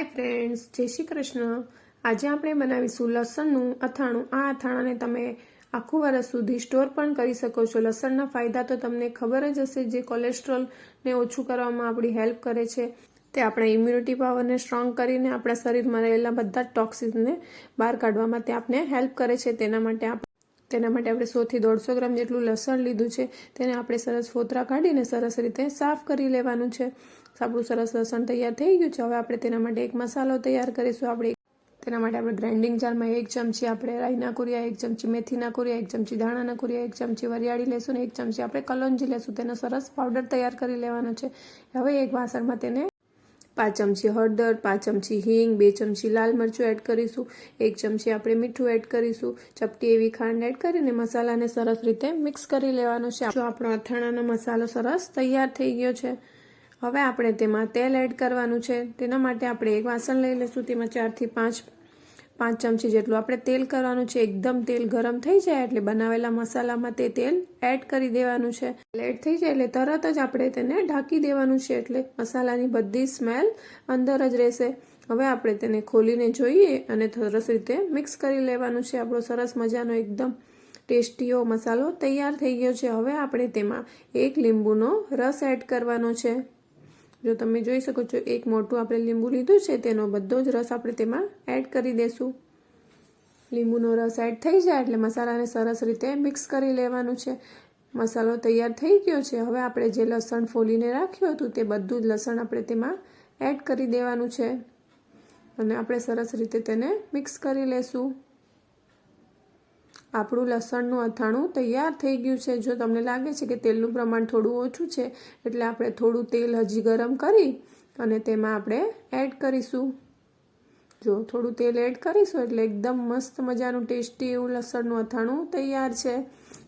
Hi friends જય શ્રી કૃષ્ણ. આજે આપણે બનાવીશું લસણનું અથાણું. આ અથાણાને તમે આખું વર્ષ સુધી સ્ટોર પણ કરી શકો છો. લસણના ફાયદા તો તમને ખબર જ હશે જે કોલેસ્ટ્રોલને ઓછું કરવામાં આપણી હેલ્પ કરે છે. તે આપણા ઇમ્યુનિટી પાવરને સ્ટ્રોંગ કરીને આપણા શરીરમાં રહેલા બધા જ ટોક્સિન્સને બહાર કાઢવામાં તે આપણે હેલ્પ કરે છે. તેના માટે આપણે તેના માટે આપણે સોથી દોઢસો ગ્રામ જેટલું લસણ લીધું છે. તેને આપણે સરસ ફોતરા કાઢીને સરસ રીતે સાફ કરી લેવાનું છે. આપણું સરસ લસણ તૈયાર થઈ ગયું છે. હવે આપણે તેના માટે એક મસાલો તૈયાર કરીશું. આપણે તેના માટે આપણે ગ્રાઇન્ડિંગ જારમાં એક ચમચી આપણે રાઈના કુરિયા, એક ચમચી મેથીના કુરિયા, એક ચમચી દાણાના કુરિયા, એક ચમચી વરિયાળી લેશું ને એક ચમચી આપણે કલોંજી લેશું તેનો સરસ પાવડર તૈયાર કરી લેવાનો છે. હવે એક વાસણમાં તેને પાંચ ચમચી હળદર, પાંચ ચમચી હિંગ, બે ચમચી લાલ મરચું એડ કરીશું, એક ચમચી આપણે મીઠું એડ કરીશું, ચપટી એવી ખાંડ એડ કરીને મસાલાને સરસ રીતે મિક્સ કરી લેવાનો છે. જો આપણો અથાણાનો મસાલો સરસ તૈયાર થઈ ગયો છે, હવે આપણે તેમાં તેલ એડ કરવાનું છે. તેના માટે આપણે એક વાસણ લઈ લઈશું, તેમાં ચારથી પાંચ પાંચ ચમચી જેટલું આપણે તેલ કરવાનું છે, એકદમ તેલ ગરમ થઈ જાય એટલે બનાવેલા મસાલામાં તે તેલ એડ કરી દેવાનું છે. એડ થઈ જાય એટલે તરત જ આપણે તેને ઢાંકી દેવાનું છે એટલે મસાલાની બધી સ્મેલ અંદર જ રહેશે. હવે આપણે તેને ખોલીને જોઈએ અને સરસ રીતે મિક્સ કરી લેવાનું છે. આપણો સરસ મજાનો એકદમ ટેસ્ટીઓ મસાલો તૈયાર થઈ ગયો છે. હવે આપણે તેમાં એક લીંબુનો રસ એડ કરવાનો છે. જો તમે જોઈ શકો છો, એક મોટું આપણે લીંબુ લીધું છે, તેનો બધો જ રસ આપણે તેમાં એડ કરી દેશું. લીંબુનો રસ એડ થઈ જાય એટલે મસાલાને સરસ રીતે મિક્સ કરી લેવાનું છે. મસાલો તૈયાર થઈ ગયો છે. હવે આપણે જે લસણ ફોલીને રાખ્યું હતું, તે બધું જ લસણ આપણે તેમાં એડ કરી દેવાનું છે. અને આપણે સરસ રીતે તેને મિક્સ કરી લેશું. આપણું લસણનું અથાણું તૈયાર થઈ ગયું છે. જો તમને લાગે છે કે તેલનું પ્રમાણ થોડું ઓછું છે, એટલે આપણે થોડું તેલ હજી ગરમ કરી અને તેમાં આપણે એડ કરીશું. જો થોડું તેલ એડ કરીશું એટલે એકદમ મસ્ત મજાનું ટેસ્ટી એવું લસણનું અથાણું તૈયાર છે.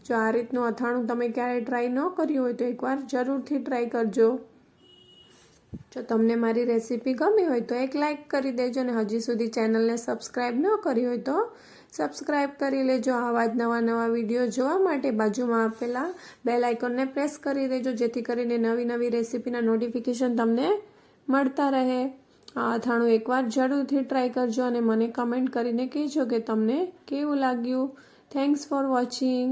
જો આ રીતનું અથાણું તમે ક્યારેય ટ્રાય ન કર્યું હોય તો એકવાર જરૂરથી ટ્રાય કરજો. જો તમને મારી રેસીપી ગમી હોય તો એક લાઇક કરી દેજો અને હજી સુધી ચેનલને સબસ્ક્રાઈબ ન કરી હોય તો સબસ્ક્રાઈબ કરી લેજો. આવા જ નવા નવા વીડિયો જોવા માટે બાજુમાં આપેલા બેલ આઇકોનને પ્રેસ કરી દેજો, જેથી કરીને નવી નવી રેસીપીના નોટિફિકેશન તમને મળતા રહે. આ અથાણું એકવાર જરૂરથી ટ્રાય કરજો અને મને કમેન્ટ કરીને કહેજો કે તમને કેવું લાગ્યું. Thanks for watching